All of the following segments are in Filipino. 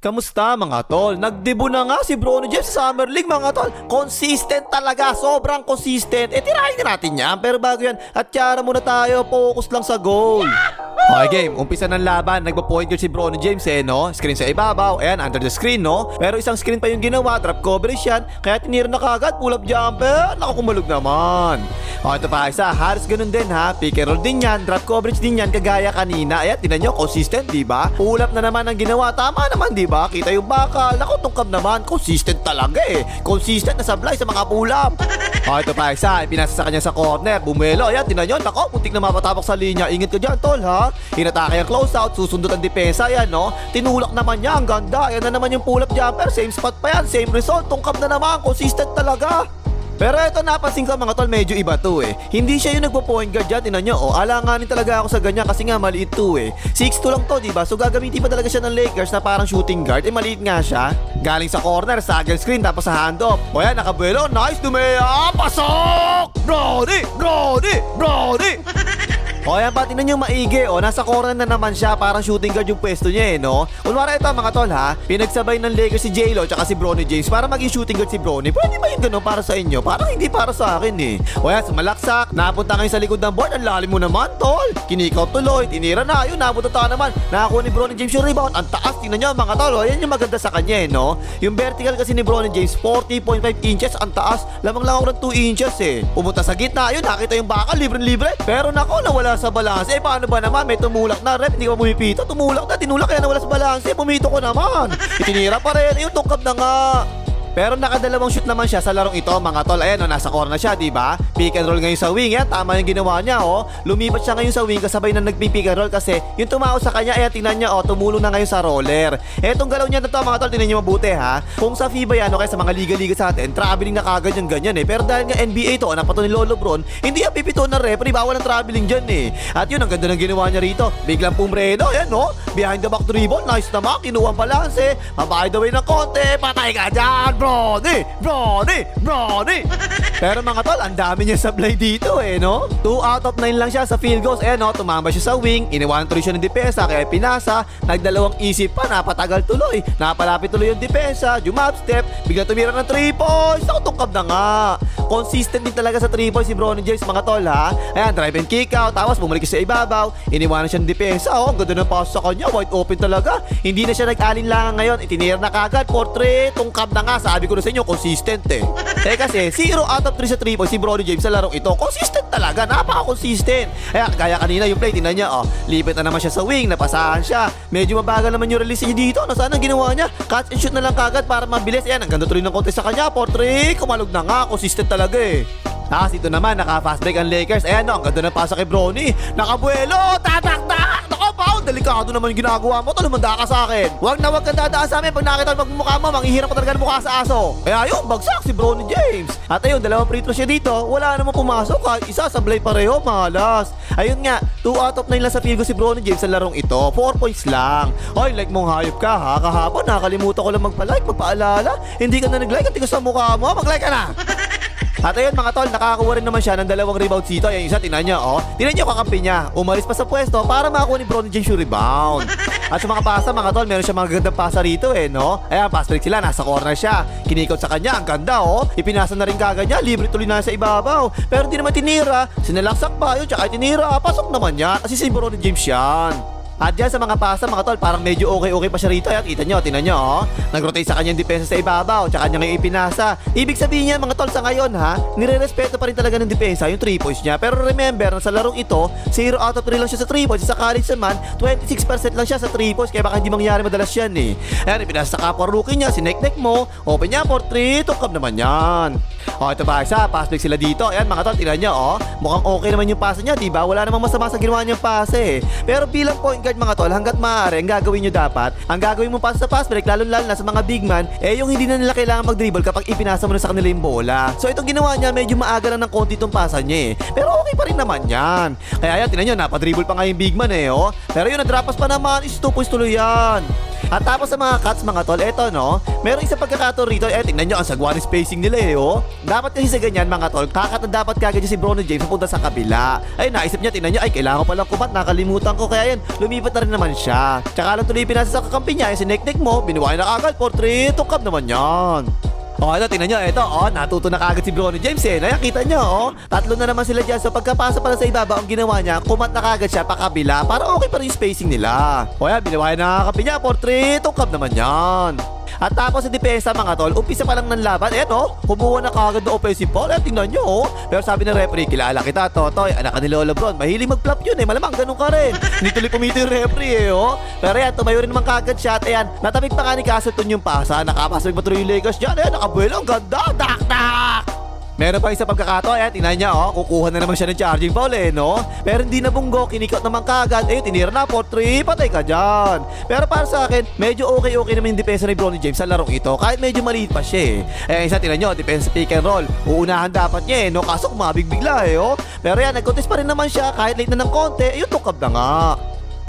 Kamusta mga tol? Nagdebo na nga si Bruno James sa Summer League mga tol. Consistent talaga, sobrang consistent. Eh tirahin na natin yan. Pero bago yan, at tiyara muna tayo, focus lang sa goal. Okay game, umpisa ng laban. Nagpa-point guard si Bruno James eh no. Screen sa ibabaw, ayan under the screen no. Pero isang screen pa yung ginawa, drop coverage yan. Kaya tinira na kagad, pull up jumper. Naku kumalog naman. O ito pa isa, Harris ganun din ha. Pick and roll din yan, drop coverage din yan kagaya kanina. Ayan, tinan nyo, consistent, di ba? Pull up na naman ang ginawa. Tama naman, di ba? Kita yung bakal. Naku, tungkab naman. Consistent talaga eh. Consistent na sablay sa mga pull up. O ito pa isa, pinasa sa kanya sa corner. Bumelo, ayan, tinan nyo. Nako, putik na mapatapok sa linya. Ingat ka dyan, tol ha. Hinatake ang close out, susundot ang depensa, ayan no. Tinulak naman niya, ang ganda. Ayan na naman yung pull up jumper. Same spot pa yan, same result. Tungkab na naman, consistent talaga. Pero ito napansin ko mga tol, medyo iba to eh. Hindi siya yung nagpo-point guard dyan, tinan nyo. O, alanganin talaga ako sa ganyan kasi nga maliit to eh. 6'2 lang to, di ba? So gagamitin pa talaga siya ng Lakers na parang shooting guard. Eh, maliit nga siya. Galing sa corner, sagel screen, tapos sa handoff. O yan, nakabuelo. Nice, Dumea! Pasok! Brody! Brody! Brody! O yan pa, tinan nyo maigi. O, nasa corner na naman siya. Parang shooting guard yung pwesto niya eh, no? Kunwari ito mga tol ha, pinagsabay ng Lakers si J-Lo tsaka si Bronny James para maging shooting guard si Bronny. Pwede ba yung gano'n para sa inyo? Parang hindi para sa akin eh. O yan, sumalaksak. Napunta ngayon sa likod ng board. Ang lalim mo naman, tol. Kinikaw tuloy. Tinira na. Yun, napunta tayo naman. Nakakuha ni Bronny James yung rebound. Ang taas. Tingnan nyo mga tol. O, yan yung maganda sa kanya eh, no? Yung vertical kasi ni Bronny James, 40.5 inches. Ang taas. Lamang lang ako ng 2 inches eh. Pumunta sa gitna. Yun, nakita yung bakal. Libre-libre. Pero nako, nawala sa balance. Eh, paano ba naman? May tumulak na. Rep, hindi ka pumipito. Tumulak na. Tinulak kaya nawala sa balance. Eh, pumito ko naman. Itinira pa rin. Yung tungkab na nga. Pero nakadalawang shoot naman siya sa larong ito mga tol. Ayan o, nasa corner siya, di ba? Pick and roll ngayon sa wing. Yan, tama yung ginawa niya oh. Lumipat siya ngayon sa wing kasabay na nagpipick and roll kasi yung tumao sa kanya, ayan, tingnan niya oh, tumulong na ngayon sa roller. Etong galaw niya na to mga tol, tingnan niyo mabuti ha. Kung sa FIBA yan, okay, sa mga liga-liga sa atin, traveling na kagad yung ganyan eh. Pero dahil nga NBA to, anak pa to ni Lolo Bron, hindi yan pipito na referee, bawal ang traveling dyan eh. At yun, ang ganda ng ginawa niya rito. Biglang pumreno, ayan no? Behind the back dribble, nice naman, kinuha ang balance eh. Mabay the way ng konti, patay ka dyan, Brody! Brody! Brody! Pero mga tol, ang dami niya sablay dito eh, no? 2 out of 9 lang siya sa field goals. Eh, no? Tumama siya sa wing, iniwan tuloy siya ng depensa, kaya pinasa, nagdalawang isip pa, napatagal tuloy. Napalapit tuloy yung depensa, jumap step, bigla tumira ng 3 points. Ako tungkab na nga. Consistent din talaga sa 3 points si Bronny James, mga tol, ha? Ayan, drive and kick out, tapos bumalik siya sa ibabaw, iniwanan siya ng depensa. Oh, ang ganda ng pass sa kanya, wide open talaga. Hindi na siya nag-alinlangan ngayon, itinira na kagad, portrait, tungkab na nga. Sabi ko na sa inyo, consistent eh. Eh kasi, 0 out of 3 sa 3 points si Bronny James sa larong ito. Consistent talaga, napaka-consistent. Kaya, gaya kanina yung play, tingnan niya, oh, lipit na naman siya sa wing, napasahan siya. Medyo mabagal naman yung release niya dito. Nasaan ang ginawa niya? Catch and shoot na lang kagad para mabilis. Ayan, ang ganda tuloy ng konti sa kanya. Portrait, kumalog na nga, consistent talaga eh. Tapos dito naman, naka-fast break ang Lakers. Ayan no, ang ganda ng pasa kay Bronny. Nakabuelo, tataktak! Delikado naman yung ginagawa mo. Tol, lumanda ka sa akin. Huwag na huwag kang dadaan sa amin. Pag nakita mo magmumukha mo, manghihirap ka talaga ng mukha sa aso. Kaya yun, bagsak si Bronny James. At ayun, dalawang free throw siya dito. Wala namang pumasok. Kahit isa, sablay pareho, malas. Ayun nga, 2 out of 9 lang sa goal si Bronny James sa larong ito. 4 points lang. Oy, like mong hayop ka ha. Kahapon, nakakalimutan ko lang magpa-like, magpaalala. Hindi ka na nag-like, ang tigas sa mukha mo. Mag-like ka na. At ayun mga tol, nakakakuha rin naman siya ng dalawang rebounds dito. Yung isa, tinan niya, oh. Tinan niyo kakampi niya. Umalis pa sa pwesto para makakuha ni Bronny James yung rebound. At sa mga pasa, mga tol, meron siya mga gandang pasa rito eh, no? Ayan, pass break sila, nasa corner siya. Kinikot sa kanya, ang ganda, oh. Ipinasa na rin kagad niya, libre tuloy na sa ibabaw. Pero hindi naman tinira. Sinalaksak pa yun, tsaka tinira. Pasok naman yan. Kasi si Bronny James yan. At dyan sa mga pasa, mga tol, parang medyo okay-okay pa siya rito. Ayan, kita nyo, tinan nyo, oh. Nag-rotate sa kanya yung depensa sa ibabaw, tsaka niya ngayon ipinasa. Ibig sabihin niya, mga tol, sa ngayon, ha, nire-respeto pa rin talaga ng depensa yung 3 points niya. Pero remember, na sa larong ito, 0 out of 3 lang siya sa 3 points. Sa college naman, 26% lang siya sa 3 points, kaya baka hindi mangyari madalas yan, eh. Ayan, ipinasa sa kapwa rookie niya, sinek-nek mo, open niya for 3, tukab naman yan. O, ito ba, isa, pass break sila dito. Ayan, mga tol, tignan nyo, oh. Mukhang okay naman yung pasa niya, di ba? Wala namang masama sa ginawa niyang pase, eh. Pero bilang point guard, mga tol, hanggat maaari, ang gagawin nyo dapat, ang gagawin mo pass sa pass break, lalo-lalo na sa mga big man, eh yung hindi na nila kailangan mag-dribble kapag ipinasa mo na sa kanila yung bola. So, itong ginawa niya, medyo maaga lang ng konti itong pasa niya, eh. Pero okay pa rin naman yan. Kaya yan, tingnan nyo, napadribble pa nga yung big man, eh, oh. Pero yun, na-drop pass pa naman, is 2 points tuloy yan. At tapos sa mga cuts mga tol, eto no, meron isang pagkakataon rito, eh tingnan nyo, ang sagwa ng spacing nila eh oh. Dapat kasi sa ganyan mga tol, kakat na dapat kagad si Bruno James pupunta sa kabila. Ay naisip niya, tingnan nyo, ay kailangan ko palang kumat, nakalimutan ko, kaya yan, lumipat na rin naman siya. Tsaka lang tuloy pinasa sa kakampi niya, yung sinek-nek mo, binuhay na kagad, portrait, tungkap naman yan. Oh, ito, tingnan nyo, ito, oh, natuto na kagad si Bronny James eh. Nakita nyo, oh, tatlo na naman sila dyan. So, pagkapasa pala sa ibaba, ang ginawa niya, kumat na kagad siya pakabila para okay pa rin yung spacing nila. O yan, binawayan na kapi niya, portrait, tungkap naman yan. At tapos sa depensa mga tol, umpisa pa lang ng laban, eto, kumuha na kagad ng offensive ball, eh, tingnan nyo, oh. Pero sabi ng referee, kilala kita, Totoy, anak ni Lola Bron, mahilig mag-flop yun eh, malamang ganun ka rin. Hindi tuloy pumito yung referee eh, oh. Pero yan, tumayo rin naman kagad siya, at ayan, natapik pa nga ni Castleton yung pasa, nakapasok pa tuloy yung Lakers dyan, eh, nakabuelo, ang ganda, dak, dak! Meron pa isa pagkakataon, ayan, tingnan niya, oh, kukuha na naman siya ng charging foul, eh, no? Pero hindi na bunggo, kinikot naman kagad, eh, tinira na, 4-3, patay ka dyan. Pero para sa akin, medyo okay-okay naman yung depensa ni Bronny James sa larong ito, kahit medyo maliit pa siya, eh. Eh, isa, tingnan nyo, defense pick and roll, uunahan dapat niya, eh, no? Kaso kumabig bigla, eh, oh. Pero yan, nag-contest pa rin naman siya, kahit late na ng konti, yung tukab na nga.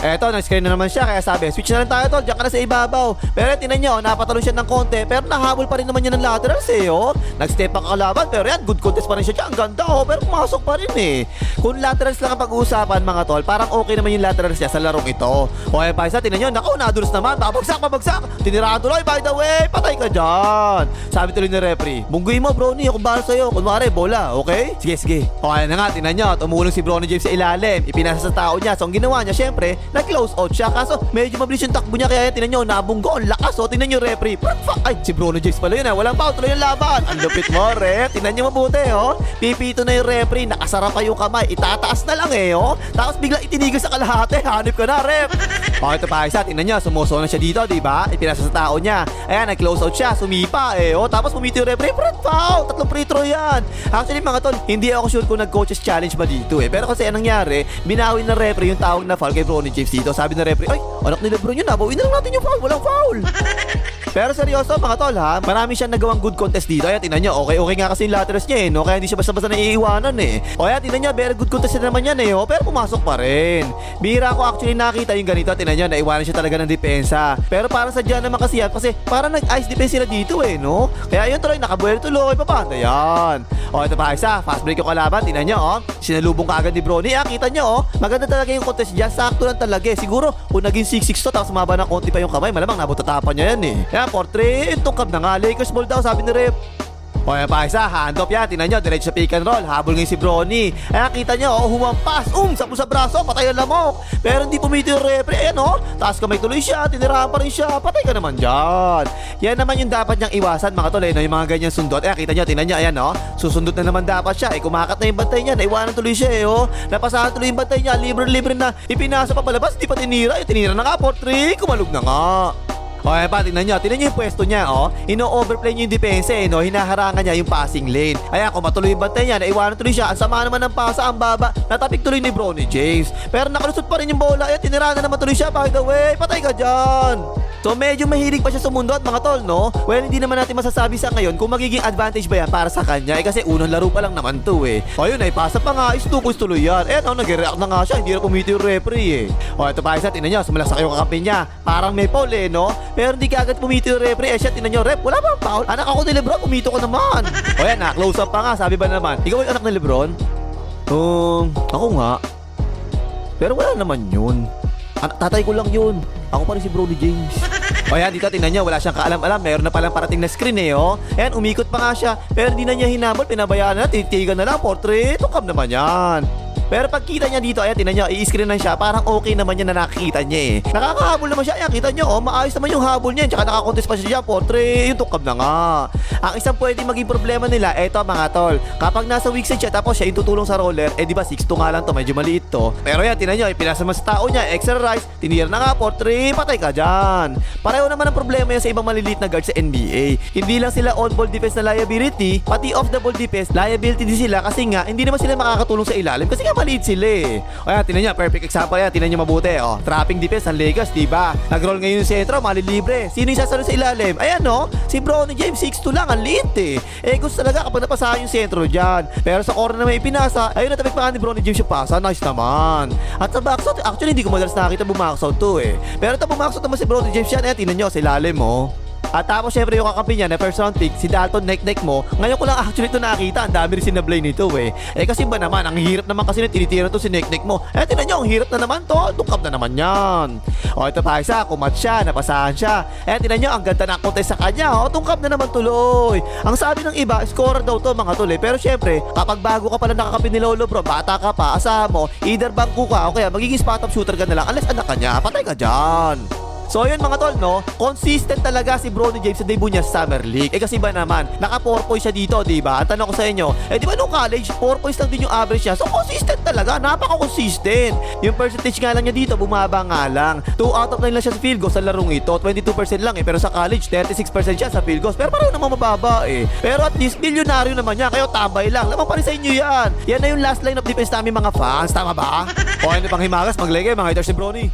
Eto, nag-screen na naman siya kaya sabi, switch na lang tayo tol, diyan ka na sa ibabaw. Pero tinan nyo, napatalon siya ng konti, pero nahabol pa rin naman niya ng laterals eh, oh. Nag-step ang kalaban, pero yan, good contest pa rin siya dyan. Ang ganda, oh, pero pumasok pa rin eh. Kung laterals lang ang pag-uusapan mga tol, parang okay naman yung laterals niya sa larong ito. O eh, pa isa, tinan nyo, naku, nadulos naman, babagsak, babagsak. Tiniraan tuloy, by the way, patay ka dyan. Sabi tuloy ni referee, mungguin mo, Brony, ako bahal sa'yo. Kunwari, bola, okay? Sige, sige. O, ayan na nga, tinan nyo, tumulong si Brony James sa ilalim. Ipinasa sa tao niya. So, ang ginawa niya, syempre, nag-close out siya. Kaso, medyo mabilis yung takbo niya. Kaya, tinan nyo, nabunggo. Ang lakas, o. Tinan nyo, referee. Fuck? Ay, si Bruno James pala yun, ha. Walang foul. Tuloy yung laban. Ang lupit mo, ref. Tinan nyo mabuti, oh. Pipito na yung referee. Nakasara pa yung kamay. Itataas na lang, eh, oh. Tapos, bigla itinigil sa kalahati. Hanip ka na, ref. O, ito pa isa. Tinan nyo, sumuso na siya dito, di ba? Ipinasa sa tao niya. Ayan, nag-close out siya. Sumipa, eh, oh. Tapos, pumito yung referee. Front foul. Tatlong free throw yan. Actually, mga tol, hindi ako sure kung nag-coaches challenge ba dito, eh. Pero kasi anong nangyari, binawi ng referee yung tawag na foul kay Bronny James dito. Sabi ng referee, ay, anak ni Lebron yun, nabawi na lang natin yung foul. Walang foul. Pero seryoso mga tol ha, marami siyang nagawang good contest dito. Kaya tinan niyo, okay okay nga kasi yung laterals niya eh, no? Kaya hindi siya basta-basta naiiwanan eh. O kaya tinan niyo, very good contest na naman yan eh, oh. Pero pumasok pa rin. Bira ko actually nakita yung ganito, tinan niyo, naiwanan siya talaga ng depensa. Pero parang sadya naman kasi yan, kasi parang nag-ice defense sila dito eh, no? Kaya yun tuloy, nakabuelo tuloy, papanda yan. O ito pa isa, fast break yung kalaban, tinan niyo, oh. Sinalubong ka agad ni Brony, ah, kita niyo, oh. Maganda talaga yung contest dyan, sakto lang talaga eh. Siguro, kung naging 6-6 to, tapos maba ng konti pa yung kamay, malamang nabutatapan niya yan eh. Kaya, portrait, tungkab na nga, Lakers ball daw, sabi ni Rep. O yan pa isa, hand off yan. Tingnan nyo, diretso sa pick and roll. Habol ngayon si Bronny. Ayan, kita nyo, oh, humampas. Um, sapo sa braso, patay ang lamok. Pero hindi pumito yung referee. Ayan, oh. Taas kamay tuloy siya, tinirahan pa rin siya. Patay ka naman dyan. Yan naman yung dapat niyang iwasan, mga tol, eh, no? yung mga ganyan sundot. Ayan, kita nyo, tingnan nyo, ayan, oh. Susundot na naman dapat siya. Eh, kumakat na yung bantay niya. Naiwanan tuloy siya, eh, oh. Napasahan tuloy yung bantay niya. Libre-libre na. Ipinasa pa palabas, di pa tinira. Eh, tinira na nga, portrait. Kumalog na nga. O, ayan pa, tingnan nyo. Tingnan nyo yung pwesto niya, oh. Ino-overplay niyo yung depensa, eh, no? Hinaharangan niya yung passing lane. Ayan, kung matuloy yung bantay niya, naiwanan tuloy siya. Ang sama naman ng pasa, ang baba. Natapik tuloy ni Bronny James. Pero nakalusot pa rin yung bola. Ayan, tinira na naman tuloy siya. By the way, patay ka dyan. So medyo mahilig pa siya sumundot mga tol, no? Well, hindi naman natin masasabi sa ngayon kung magiging advantage ba yan para sa kanya. Eh kasi unang laro pa lang naman to eh. O yun, ay pasa pa nga, istukos tuloy yan. Eh, no, nag-react na nga siya, hindi na pumito yung referee eh. O ito pa isa, tinan nyo, sumalaksak yung kakampi niya. Parang may foul eh, no? Pero hindi kaagad pumito yung referee. Eh siya, tinan nyo, rep, wala bang foul? Anak ako ni Lebron, pumito ka naman. o yan, na, close up pa nga, sabi ba naman? Ikaw yung anak ni Lebron? Um, ako nga. Pero wala naman yun. An- tatay ko lang yun. Ako pa rin si Brody James. o yan, dito tingnan niya, wala siyang kaalam-alam. Meron na palang parating na screen eh, oh. Ayan, umikot pa nga siya. Pero hindi na niya hinabol, pinabayaan na, titigan na lang, portrait. Tukam naman yan. Pero pagkita niya dito, ayan, tinan niyo, i-screen na siya. Parang okay naman niya na nakikita niya eh. Nakakahabol naman siya. Ayan, kita niyo, oh, maayos naman yung habol niya. Tsaka nakakontest pa siya, portrait. Yung tukab na nga. Ang isang pwede maging problema nila, eto mga tol. Kapag nasa weak side siya, tapos siya yung tutulong sa roller, eh di ba 6'2 nga lang to, medyo maliit to. Pero yan, tinan niyo, ipinasa mo sa tao niya, extra rise, tinira na nga, portrait, patay ka dyan. Pareho naman ang problema yan sa ibang maliliit na guard sa NBA. Hindi lang sila on-ball defense na liability, pati off the ball defense, liability din sila kasi nga, hindi naman sila makakatulong sa ilalim kasi nga maliit sila eh. O yan, tinan nyo, perfect example yan, tinan nyo mabuti. O, trapping defense ng Lakers, di ba? Nag-roll ngayon yung sentro, malilibre. Sino yung sasalo sa ilalim? Ayan no, si Bronny James 6'2 lang, ang liit eh. Eh, gusto talaga kapag napasahan yung sentro dyan. Pero sa corner na may ipinasa, ayun natapik pa ni Bronny James yung pasa, nice naman. At sa out, actually hindi ko madalas nakakita bumax out to eh. Pero ito bumax out naman si Bronny James yan, eh, tinan nyo, sa ilalim mo. At tapos syempre yung kakampi niya na first round pick, si Dalton Neck-Neck mo. Ngayon ko lang actually ito nakita, ang dami rin sinablay nito eh. Eh kasi ba naman, ang hirap naman kasi na tinitira to si Neck-Neck mo. Eh tinan nyo, ang hirap na naman to, tungkap na naman yan. O ito pa isa, kumat siya, napasahan siya. Eh tinan nyo, ang ganda ng contest sa kanya, o tungkap na naman tuloy. Ang sabi ng iba, scorer daw to mga tol eh. Pero syempre, kapag bago ka pala nakakampi ni Lolo bro, bata ka pa, asahan mo, either bangko ka o kaya magiging spot up shooter ka na lang unless anak ka niya, patay ka dyan. So yun mga tol, no? Consistent talaga si Bronny James sa debut niya sa Summer League. Eh kasi ba naman, naka 4 points siya dito, di ba? Ang tanong ko sa inyo, eh di ba nung college, 4 points lang din yung average niya. So consistent talaga, napaka-consistent. Yung percentage nga lang niya dito, bumaba nga lang. 2 out of 9 lang siya sa field goals sa larong ito. 22% lang eh. Pero sa college, 36% siya sa field goals. Pero parang naman mababa eh. Pero at least, milyonaryo naman niya. Kayo tabay lang. Lamang pa rin sa inyo yan. Yan na yung last line of defense namin mga fans. Tama ba? o ano pang himagas, maglagay mga haters si Bronny.